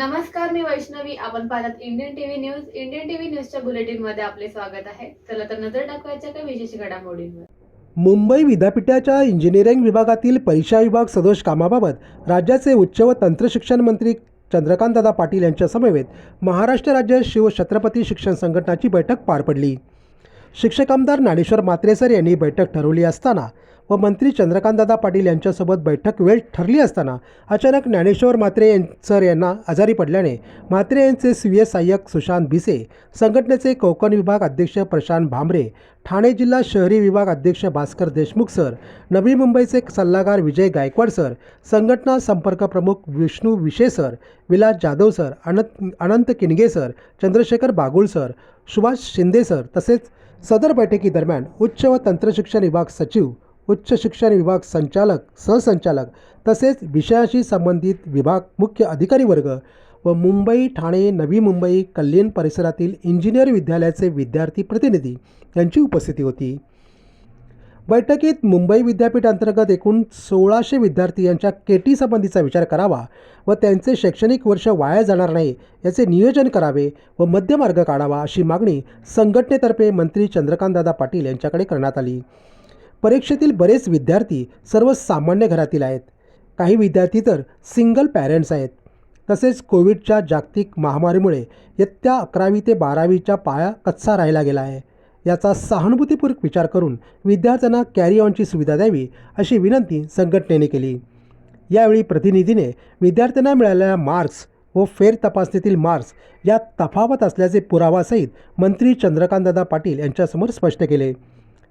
नमस्कार मी वैष्णवी. आपण पाहतात Indian TV news Indian TV न्यूजच्या बुलेटिनमध्ये आपले स्वागत आहे. चला तर नजर टाकवायच्या काही विशेष घडामोडींवर. मुंबई विद्यापीठाच्या इंजिनिअरिंग विभागातील परीक्षा विभाग सदोष कामाबाबत राज्याचे उच्च व तंत्रशिक्षण मंत्री चंद्रकांतदादा पाटील यांच्या समवेत महाराष्ट्र राज्य शिवछत्रपती शिक्षण संघटनाची बैठक पार पडली. शिक्षक आमदार ज्ञानेश्वर मात्रे सर यांनी बैठक ठरवली असताना व मंत्री चंद्रकांतदादा पाटील यांच्यासोबत बैठक वेळ ठरली असताना अचानक ज्ञानेश्वर मात्रे यां- सर यांना आजारी पडल्याने मात्रे यांचे स्वीय सहाय्यक सुशांत भिसे संघटनेचे कोकण विभाग अध्यक्ष प्रशांत भांबरे ठाणे जिल्हा शहरी विभाग अध्यक्ष भास्कर देशमुख सर नवी मुंबईचे सल्लागार विजय गायकवाड सर संघटना संपर्क प्रमुख Vishnu Vishe sir Vilas Jadhav sir Anant Anant Kinge sir Chandrashekhar Bagul sir Subhash Shinde sir तसेच सदर बैठकीदरम्यान उच्च व तंत्रशिक्षण विभाग सचिव उच्च शिक्षण विभाग संचालक सहसंचालक तसेच विषयाशी संबंधित विभाग मुख्य अधिकारी वर्ग व मुंबई ठाणे नवी मुंबई कल्याण परिसरातील इंजिनियर विद्यालयाचे विद्यार्थी प्रतिनिधी यांची उपस्थिती होती. बैठकीत मुंबई विद्यापीठ अंतर्गत एकूण सोळाशे विद्यार्थी यांच्या केटी संबंधीचा विचार करावा व त्यांचे शैक्षणिक वर्ष वाया जाणार नाही याचे नियोजन करावे व मध्यमार्ग काढावा अशी मागणी संघटनेतर्फे मंत्री चंद्रकांतदादा पाटील यांच्याकडे करण्यात आली. परीक्षेतील बरेच विद्यार्थी सर्वसामान्य घरातील आहेत. काही विद्यार्थी तर सिंगल पॅरेंट्स आहेत. तसेच कोविडच्या जागतिक महामारीमुळे येत्या अकरावी ते बारावीच्या पाया कच्चा राहिला गेला आहे. याचा सहानुभूतीपूर्वक विचार करून विद्यार्थ्यांना कॅरी ऑनची सुविधा द्यावी अशी विनंती संघटनेने केली. यावेळी प्रतिनिधीने विद्यार्थ्यांना मिळालेल्या मार्क्स व फेर तपासणीतील मार्क्स या तफावत असल्याचे पुरावासहित मंत्री चंद्रकांतदादा पाटील यांच्यासमोर स्पष्ट केले.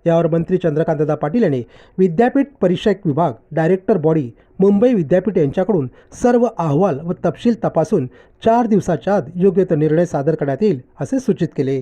यावर मंत्री चंद्रकांतदादा पाटील यांनी विद्यापीठ परीक्षक विभाग डायरेक्टर बॉडी मुंबई विद्यापीठ यांच्याकडून सर्व अहवाल व तपशील तपासून चार दिवसाच्या आत योग्य तो निर्णय सादर करण्यात येईल असे सूचित केले.